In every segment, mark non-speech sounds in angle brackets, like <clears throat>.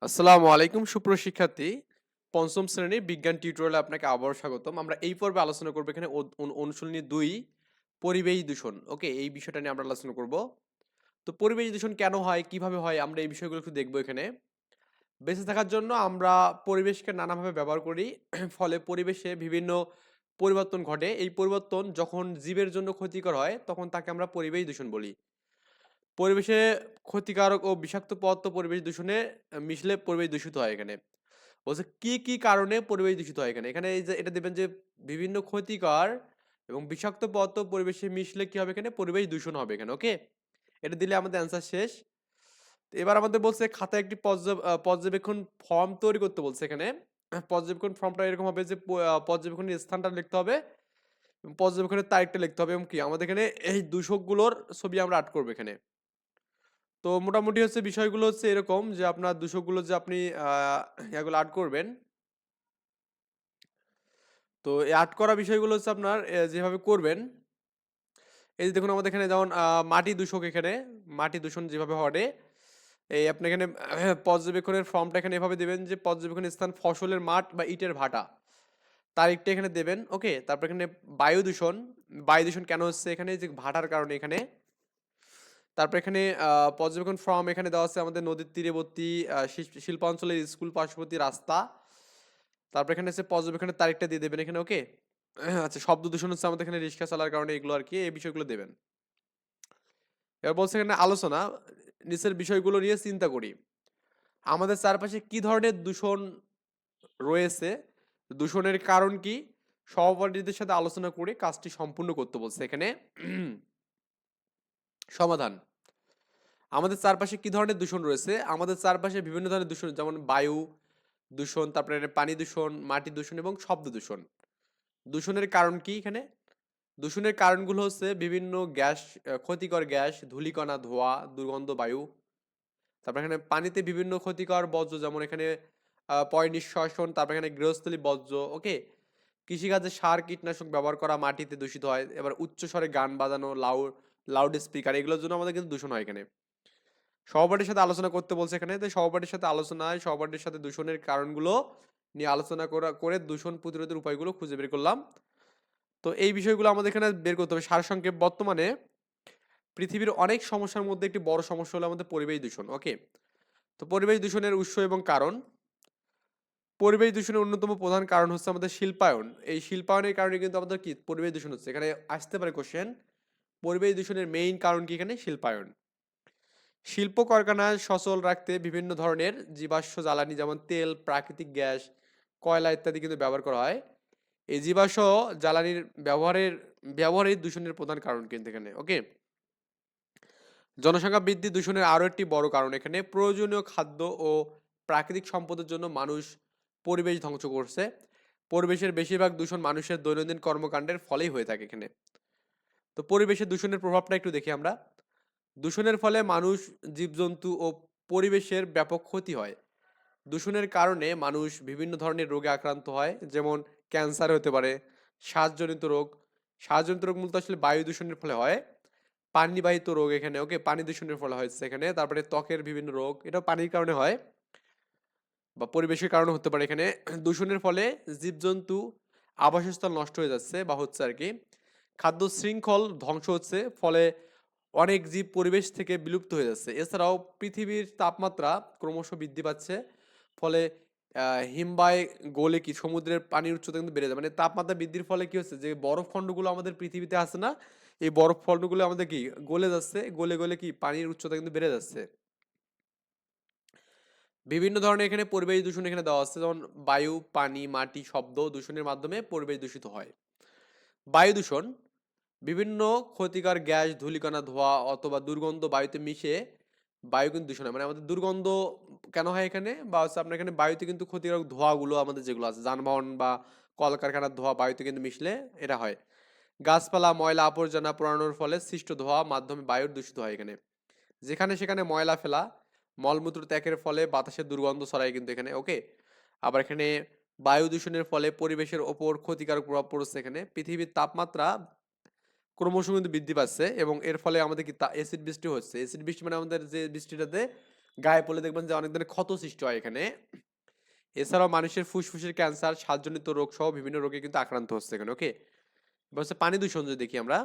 আসসালামু আলাইকুম সুপ্রশিক্ষার্থী পঞ্চম শ্রেণির বিজ্ঞান টিউটোরিয়ালে আপনাকে আবারও স্বাগতম। আমরা এই পর্বে আলোচনা করব এখানে অনু- অনুশীলনী দুই, পরিবেশ দূষণ। ওকে, এই বিষয়টা নিয়ে আমরা আলোচনা করব। তো পরিবেশ দূষণ কেন হয়, কীভাবে হয়, আমরা এই বিষয়গুলো একটু দেখব এখানে। বেঁচে থাকার জন্য আমরা পরিবেশকে নানাভাবে ব্যবহার করি, <clears throat> ফলে পরিবেশে বিভিন্ন পরিবর্তন ঘটে। এই পরিবর্তন যখন জীবের জন্য ক্ষতিকর হয়, তখন তাকে আমরা পরিবেশ দূষণ বলি। পরিবেশে ক্ষতিকারক ও বিষাক্ত পদার্থ পরিবেশ দূষণে মিশলে পরিবেশ দূষিত হয় এখানে। বলছে, কি কি কারণে পরিবেশ দূষিত হয় এখানে? এখানে এই যে, এটা দেখবেন যে, বিভিন্ন ক্ষতিকর এবং বিষাক্ত পদার্থ পরিবেশে মিশলে কি হবে এখানে? পরিবেশ দূষণ হবে এখানে, ওকে? এটা দিলে আমাদের অ্যান্সার শেষ। এবার আমাদের বলছে, খাতায় একটি পর্যব- পর্যবেক্ষণ ফর্ম তৈরি করতে বলছে এখানে। পর্যবেক্ষণ ফর্মটা এরকম হবে যে পর্যবেক্ষণের স্থানটা লিখতে হবে পর্যবেক্ষণের তারিখটা লিখতে হবে, এবং কি? আমাদের এখানে এই দূষকগুলোর ছবি আমরা আর্ট করব এখানে। তো মোটামুটি হচ্ছে বিষয়গুলো হচ্ছে এরকম যে আপনার দূষকগুলো যে আপনি এগুলো আর্ট করবেন। তো এই আর্ট করা বিষয়গুলো হচ্ছে আপনার যেভাবে করবেন। এই যে দেখুন আমাদের এখানে যেমন মাটি দূষক এখানে, মাটি দূষণ যেভাবে হবে এই আপনি এখানে, <clears throat> পর্যবেক্ষণের ফর্মটা এখানে এভাবে দেবেন যে পর্যবেক্ষণের স্থান ফসলের মাঠ বা ইটের ভাটা। তারিখটা এখানে দেবেন, ওকে? তারপর এখানে বায়ু দূষণ বায়ু দূষণ কেন হচ্ছে এখানে? যে ভাটার কারণে এখানে। তারপর এখানে পর্যবেক্ষণ ফর্ম এখানে দেওয়া আছে আমাদের নদীর তীরবর্তী শিল্প- শিল্পাঞ্চলের স্কুল পার্শ্ববর্তী রাস্তা। তারপর এখানে হচ্ছে পর্যবেক্ষণের তারিখটা দিয়ে দেবেন এখানে, ওকে? <clears throat> আচ্ছা শব্দ দূষণ হচ্ছে আমাদের এখানে রিক্সা চালার কারণে এগুলো আর কি, এই বিষয়গুলো দেবেন। এবার বলছে এখানে আলোচনা, নিচের বিষয়গুলো নিয়ে চিন্তা করি। আমাদের চারপাশে কি ধরনের দূষণ রয়েছে? দূষণের কারণ কি? সহপাঠীদের সাথে আলোচনা করে কাজটি সম্পূর্ণ করতে বলছে এখানে। <clears throat> সমাধান। আমাদের চারপাশে কি ধরনের দূষণ রয়েছে? আমাদের চারপাশে বিভিন্ন ধরনের দূষণ, যেমন বায়ু দূষণ, তারপরে পানি দূষণ, মাটি দূষণ এবং শব্দ দূষণ। দূষণের কারণ কি এখানে? দূষণের কারণগুলো হচ্ছে বিভিন্ন গ্যাস ক্ষতিকর গ্যাস, ধূলিকণা, ধোঁয়া, দুর্গন্ধ, বায়ু। তারপর এখানে পানিতে বিভিন্ন ক্ষতিকর বর্জ্য, যেমন এখানে পয় নিঃশ্বাসন তারপর এখানে গৃহস্থলী বর্জ্য, ওকে? কৃষিকাজে সার, কীটনাশক ব্যবহার করা মাটিতে দূষিত হয়। এবার উচ্চ স্বরে গান বাজানো লাউড লাউড স্পিকার এগুলোর জন্য আমাদের কিন্তু দূষণ হয় এখানে। সহপাঠীর সাথে আলোচনা করতে বলছে এখানে। তো সহপাঠীর সাথে আলোচনায়, সহপাঠীর সাথে দূষণের কারণগুলো নিয়ে আলোচনা করা, করে দূষণ প্রতিরোধের উপায়গুলো খুঁজে বের করলাম। তো এই বিষয়গুলো আমাদের এখানে বের করতে হবে। সারসংক্ষেপ, বর্তমানে পৃথিবীর অনেক সমস্যার মধ্যে একটি বড় সমস্যা হলো আমাদের পরিবেশ দূষণ, ওকে? তো পরিবেশ দূষণের উৎস এবং কারণ। পরিবেশ দূষণের অন্যতম প্রধান কারণ হচ্ছে আমাদের শিল্পায়ন। এই শিল্পায়নের কারণে কিন্তু আমাদের কি? পরিবেশ দূষণ হচ্ছে। এখানে আসতে পারে কোশ্চেন পরিবেশ দূষণের মেইন কারণ কি এখানে? শিল্পায়ন। শিল্প কারখানায় সচল রাখতে বিভিন্ন ধরনের জীবাশ্ম জ্বালানি, যেমন তেল, প্রাকৃতিক গ্যাস, কয়লা ইত্যাদি কিন্তু ব্যবহার করা হয়। এই জীবাশ্ম জ্বালানির ব্যবহারের ব্যবহারের দূষণের প্রধান কারণ কিন্তু এখানে, ওকে? জনসংখ্যা বৃদ্ধি দূষণের আরও একটি বড় কারণ এখানে। প্রয়োজনীয় খাদ্য ও প্রাকৃতিক সম্পদের জন্য মানুষ পরিবেশ ধ্বংস করছে। পরিবেশের বেশিরভাগ দূষণ মানুষের দৈনন্দিন কর্মকাণ্ডের ফলেই হয়ে থাকে এখানে। তো পরিবেশের দূষণের প্রভাবটা একটু দেখি আমরা। দূষণের ফলে মানুষ জীবজন্তু ও পরিবেশের ব্যাপক ক্ষতি হয়। দূষণের কারণে মানুষ বিভিন্ন ধরনের রোগে আক্রান্ত হয়, যেমন ক্যান্সার হতে পারে, শ্বাসজনিত রোগ। শ্বাসজনিত রোগ মূলত আসলে বায়ু দূষণের ফলে হয়। পানিবাহিত রোগ এখানে, ওকে, পানি দূষণের ফলে হয় এখানে তারপরে ত্বকের বিভিন্ন রোগ, এটাও পানির কারণে হয় বা পরিবেশের কারণে হতে পারে এখানে। দূষণের ফলে জীবজন্তু আবাসস্থল নষ্ট হয়ে যাচ্ছে বা হচ্ছে আর কি। খাদ্য শৃঙ্খল ধ্বংস হচ্ছে, ফলে অনেক জীব পরিবেশ থেকে বিলুপ্ত হয়ে যাচ্ছে। এছাড়াও পৃথিবীর তাপমাত্রা ক্রমশ বৃদ্ধি পাচ্ছে। ফলে আহ, হিমবাহ গলে কি সমুদ্রের পানির উচ্চতা কিন্তু বেড়ে যায়। মানে তাপমাত্রা বৃদ্ধির ফলে কি হচ্ছে যে বরফ খণ্ডগুলো আমাদের পৃথিবীতে আছে না। এই বরফ খণ্ডগুলো আমাদের কি গলে যাচ্ছে গলে গলে কি পানির উচ্চতা কিন্তু বেড়ে যাচ্ছে। বিভিন্ন ধরনের এখানে পরিবেশ দূষণ এখানে দেওয়া আছে। যেমন বায়ু পানি মাটি শব্দ দূষণের মাধ্যমে পরিবেশ দূষিত হয়। বায়ু দূষণ বিভিন্ন ক্ষতিকর গ্যাস, ধূলিকণা, ধোঁয়া অথবা দুর্গন্ধ বায়ুতে মিশে বায়ু কিন্তু দূষণ হয়। মানে আমাদের দুর্গন্ধ কেন হয় এখানে? বা হচ্ছে আপনার এখানে বায়ুতে কিন্তু ক্ষতিকারক ধোঁয়াগুলো আমাদের যেগুলো আছে, যানবাহন বা কলকারখানার ধোঁয়া বায়ুতে কিন্তু মিশলে এটা হয়। গাছপালা, ময়লা, আবর্জনা পোড়ানোর ফলে সৃষ্ট ধোঁয়া মাধ্যমে বায়ুর দূষিত হয় এখানে। যেখানে সেখানে ময়লা ফেলা, মলমূত্র ত্যাগের ফলে বাতাসের দুর্গন্ধ ছড়ায় কিন্তু এখানে, ওকে? আবার এখানে বায়ু দূষণের ফলে পরিবেশের ওপর ক্ষতিকারক প্রভাব পড়ছে এখানে। পৃথিবীর তাপমাত্রা ক্রমশ কিন্তু বৃদ্ধি পাচ্ছে এবং এর ফলে আমাদের কি তা অ্যাসিড বৃষ্টি হচ্ছে। অ্যাসিড বৃষ্টি মানে আমাদের যে বৃষ্টিটাতে গায়ে পড়লে দেখবেন যে অনেক ধরনের ক্ষত সৃষ্টি হয় এখানে। এছাড়াও মানুষের ফুসফুসের ক্যান্সার শ্বাসজনিত রোগ সহ বিভিন্ন রোগে কিন্তু আক্রান্ত হচ্ছে এখানে ওকে এবার হচ্ছে পানি দূষণ যদি দেখি আমরা।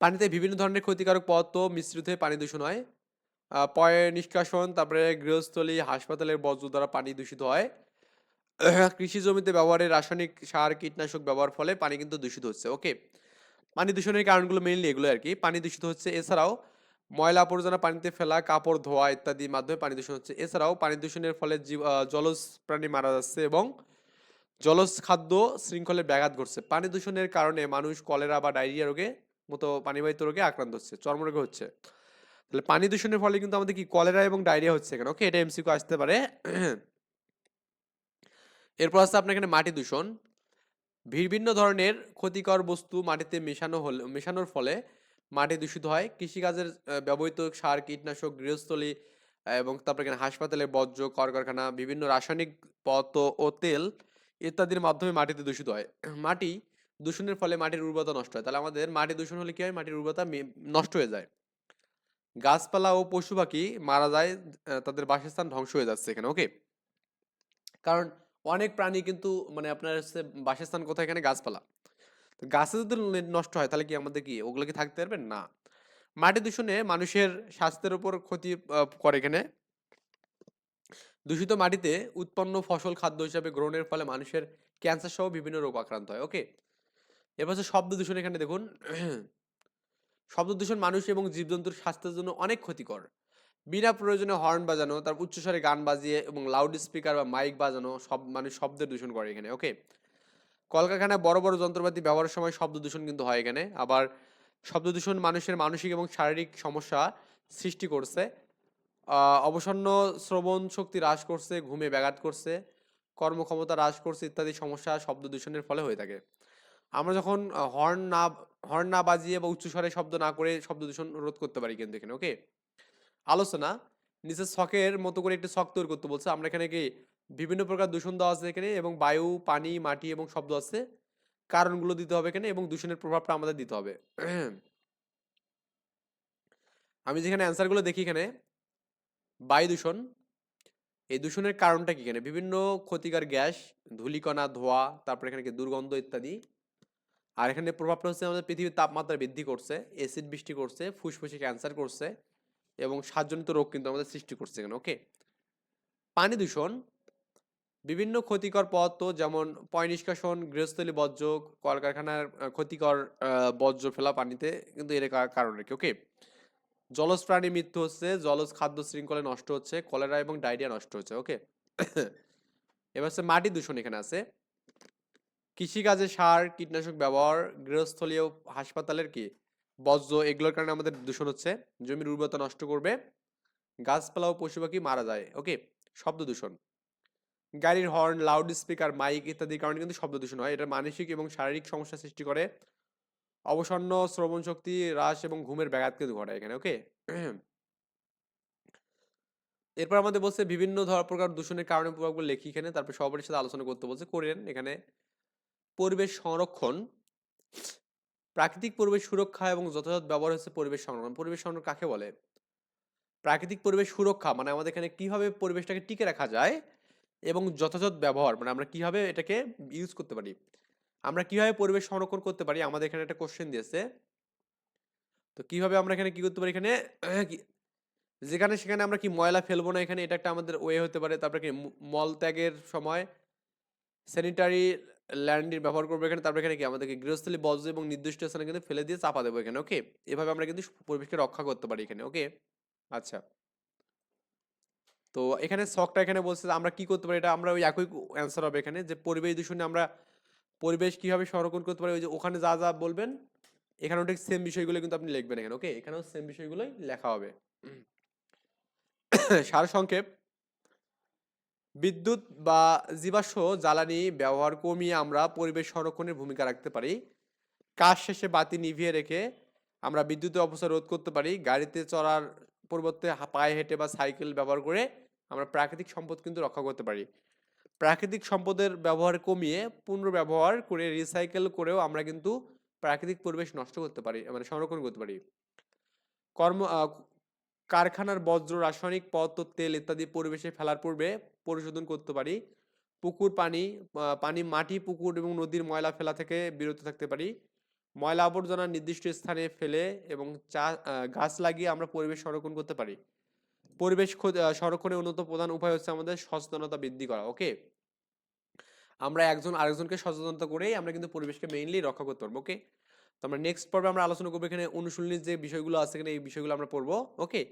পানিতে বিভিন্ন ধরনের ক্ষতিকারক পদার্থ মিশ্রিত হয়ে পানি দূষণ হয়। পয় নিষ্কাশন, তারপরে গৃহস্থলী, হাসপাতালের বর্জ্য দ্বারা পানি দূষিত হয়। কৃষি জমিতে ব্যবহারের রাসায়নিক সার, কীটনাশক ব্যবহার ফলে পানি কিন্তু দূষিত হচ্ছে ওকে পানি দূষণের কারণগুলো মেইনলি এগুলো আর কি পানি দূষিত হচ্ছে, এছাড়াও ময়লা আবর্জনা পানিতে ফেলা, কাপড় ধোয়া ইত্যাদির মাধ্যমে পানি দূষণ হচ্ছে। এছাড়াও পানি দূষণের ফলে জলজ প্রাণী মারা যাচ্ছে এবং জলজ খাদ্য শৃঙ্খলে ব্যাঘাত ঘটছে। পানি দূষণের কারণে মানুষ কলেরা বা ডায়রিয়া রোগে মতো পানিবাহিত রোগে আক্রান্ত হচ্ছে, চর্মরোগে হচ্ছে। তাহলে পানি দূষণের ফলে কিন্তু আমাদের কি কলেরা এবং ডায়রিয়া হচ্ছে এখানে ওকে এটা এমসিকিউ আসতে পারে। এরপর আছে আপনার এখানে মাটি দূষণ। বিভিন্ন ধরনের ক্ষতিকর বস্তু মাটিতে মেশানো হলে, মেশানোর ফলে মাটি দূষিত হয়। কৃষিকাজের ব্যবহৃত সার, কীটনাশক, গৃহস্থলী, এবং তারপরে এখানে হাসপাতালের বর্জ্য, কলকারখানা, বিভিন্ন রাসায়নিক পদার্থ ও তেল ইত্যাদির মাধ্যমে মাটিতে দূষিত হয়। মাটি দূষণের ফলে মাটির উর্বরতা নষ্ট হয়। তাহলে আমাদের মাটি দূষণ হলে কি হয়? মাটির উর্বরতা নষ্ট হয়ে যায়। গাছপালা ও পশু পাখি মারা যায় তাদের বাসস্থান ধ্বংস হয়ে যাচ্ছে এখানে ওকে কারণ অনেক প্রাণী কিন্তু মানে আপনার হচ্ছে বাসস্থান কোথায়? এখানে গাছপালা। তো গাছে যদি নষ্ট হয় তাহলে কি আমাদের কি, ওগুলো কি থাকতে পারবেন? না। মাটি দূষণে মানুষের স্বাস্থ্যের উপর ক্ষতি করে এখানে। দূষিত মাটিতে উৎপন্ন ফসল খাদ্য হিসাবে গ্রহণের ফলে মানুষের ক্যান্সার সহ বিভিন্ন রোগ আক্রান্ত হয়। ওকে এবার হচ্ছে শব্দ দূষণ এখানে দেখুন। <clears throat> শব্দ দূষণ মানুষ এবং জীবজন্তুর স্বাস্থ্যের জন্য অনেক ক্ষতিকর। বিনা প্রয়োজনে হর্ন বাজানো, তার উচ্চস্বরে গান বাজিয়ে এবং লাউড স্পিকার বা মাইক বাজানো, সব মানুষ শব্দের দূষণ করে এখানে ওকে কলকারখানায় বড় বড় যন্ত্রপাতি ব্যবহারের সময় শব্দ দূষণ কিন্তু হয় এখানে, আবার শব্দ দূষণ মানুষের মানসিক এবং শারীরিক সমস্যা সৃষ্টি করছে অবসন্ন শ্রবণ শক্তি হ্রাস করছে, ঘুমে ব্যাঘাত করছে, কর্মক্ষমতা হ্রাস করছে ইত্যাদি সমস্যা শব্দ দূষণের ফলে হয়ে থাকে। আমরা যখন হর্ন না হর্ন না বাজিয়ে বা উচ্চস্বরে শব্দ না করে শব্দ দূষণ রোধ করতে পারি কিন্তু এখানে ওকে আলোচনা নিচের শখের মতো করে একটি শখ তৈরি করতে বলছে। আমরা এখানে কি বিভিন্ন প্রকার দূষণ দেওয়া আছে এখানে এবং বায়ু, পানি, মাটি এবং শব্দ আছে। কারণগুলো দিতে হবে এখানে এবং দূষণের প্রভাবটা আমাদের দিতে হবে। আমি যেখানে অ্যান্সারগুলো দেখি এখানে, বায়ু দূষণ, এই দূষণের কারণটা কি এখানে? বিভিন্ন ক্ষতিকর গ্যাস, ধূলিকণা, ধোঁয়া, তারপরে এখানে কি দুর্গন্ধ ইত্যাদি। আর এখানে প্রভাবটা হচ্ছে আমাদের পৃথিবীর তাপমাত্রা বৃদ্ধি করছে অ্যাসিড বৃষ্টি করছে, ফুসফুসে ক্যান্সার করছে। এবং শ্বাসজনিত রোগ কিন্তু আমাদের সৃষ্টি করছে এখানে ওকে পানি দূষণ, বিভিন্ন ক্ষতিকর পদার্থ যেমন পয় নিষ্কাশন, গৃহস্থলী বর্জ্য, কলকারখানার ক্ষতিকর বর্জ্য ফেলা পানিতে কিন্তু এর কারণ কি ওকে জলজ প্রাণী মৃত্যু হচ্ছে, জলজ খাদ্য শৃঙ্খলে নষ্ট হচ্ছে, কলেরা এবং ডায়রিয়া নষ্ট হচ্ছে ওকে <coughs> এবার হচ্ছে মাটি দূষণ এখানে আছে। কৃষিকাজে সার, কীটনাশক ব্যবহার, গৃহস্থলীয় হাসপাতালের কি? বর্জ্য এগুলোর কারণে আমাদের দূষণ হচ্ছে। জমির উর্বরতা নষ্ট করবে। গাছপালা ও পশু পাখি মারা যায়, ওকে? শব্দ দূষণ। গাড়ির হর্ন লাউড স্পিকার মাইক ইত্যাদির কারণে কিন্তু শব্দ দূষণ হয়। এটা মানসিক এবং শারীরিক সমস্যা সৃষ্টি করে। অবসন্ন শ্রবণ শক্তি হ্রাস এবং ঘুমের ব্যাঘাত কিন্তু ঘটায় এখানে, ওকে? এরপর আমাদের বলছে বিভিন্ন ধর, প্রকার দূষণের কারণে প্রভাবগুলো লেখি এখানে। তারপর সবার সাথে আলোচনা করতে বলছে, করেন এখানে। পরিবেশ সংরক্ষণ প্রাকৃতিক পরিবেশ সুরক্ষা এবং যথাযথ ব্যবহার হচ্ছে পরিবেশ সংরক্ষণ। পরিবেশ সংরক্ষণ কাকে বলে? প্রাকৃতিক পরিবেশ সুরক্ষা মানে আমাদের এখানে কীভাবে পরিবেশটাকে টিকে রাখা যায় এবং যথাযথ ব্যবহার মানে আমরা কীভাবে এটাকে ইউজ করতে পারি? আমরা কীভাবে পরিবেশ সংরক্ষণ করতে পারি? আমাদের এখানে একটা কোশ্চেন দিয়েছে। তো কীভাবে আমরা এখানে কি করতে পারি? এখানে যেখানে সেখানে আমরা কি ময়লা ফেলব না? এখানে এটা একটা আমাদের ওয়ে হতে পারে। তারপরে কি মল ত্যাগের সময় স্যানিটারি ল্যান্ডের ব্যবহার করব এখানে, তারপরে এখানে কি? আমাদেরকে গৃহস্থলী বজ্র এবং নির্দিষ্ট স্থানে কিন্তু ফেলে দিয়ে চাপা দেবো এখানে ওকে এভাবে আমরা কিন্তু পরিবেশকে রক্ষা করতে পারি এখানে ওকে আচ্ছা। তো এখানে শখটা এখানে বলছে আমরা কি করতে পারি? এটা আমরা ওই একই অ্যান্সার হবে এখানে, যে পরিবেশ দূষণে আমরা পরিবেশ কীভাবে সংরক্ষণ করতে পারি? ওই যে ওখানে যা যা বলবেন, এখানেও ঠিক সেম বিষয়গুলো কিন্তু আপনি লিখবেন এখানে ওকে এখানেও সেম বিষয়গুলোই লেখা হবে। সার সংক্ষেপ বিদ্যুৎ বা জীবাশ্ম জ্বালানি ব্যবহার কমিয়ে আমরা পরিবেশ সংরক্ষণের ভূমিকা রাখতে পারি। কাজ শেষে বাতি নিভিয়ে রেখে আমরা বিদ্যুতের অপচয় রোধ করতে পারি। গাড়িতে চড়ার পরিবর্তে পায়ে হেঁটে বা সাইকেল ব্যবহার করে আমরা প্রাকৃতিক সম্পদ কিন্তু রক্ষা করতে পারি। প্রাকৃতিক সম্পদের ব্যবহার কমিয়ে পুনর্ব্যবহার করে রিসাইকেল করেও আমরা কিন্তু প্রাকৃতিক পরিবেশ নষ্ট করতে পারি মানে সংরক্ষণ করতে পারি। কর্ম কারখানার বজ্র, রাসায়নিক পদার্থ, তেল ইত্যাদি পরিবেশে ফেলার পূর্বে পরিশোধন করতে পারি। পুকুর, পানি পানি, মাটি, পুকুর এবং নদীর ময়লা ফেলা থেকে বিরত থাকতে পারি। ময়লা আবর্জনা নির্দিষ্ট স্থানে ফেলে এবং চা গাছ লাগিয়ে আমরা পরিবেশ সংরক্ষণ করতে পারি। পরিবেশ সংরক্ষণের উন্নত প্রধান উপায় হচ্ছে আমাদের সচেতনতা বৃদ্ধি করা ওকে আমরা একজন আরেকজনকে সচেতনতা করেই আমরা কিন্তু পরিবেশকে মেইনলি রক্ষা করতে পারব ওকে তো আমরা নেক্সট পর্বে আমরা আলোচনা করব এখানে অনুশীলনীর যে বিষয়গুলো আছে এখানে এই বিষয়গুলো আমরা পড়ব ওকে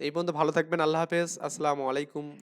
তো এই পর্যন্ত ভালো থাকবেন, আল্লাহ হাফেজ, আসসালামু আলাইকুম।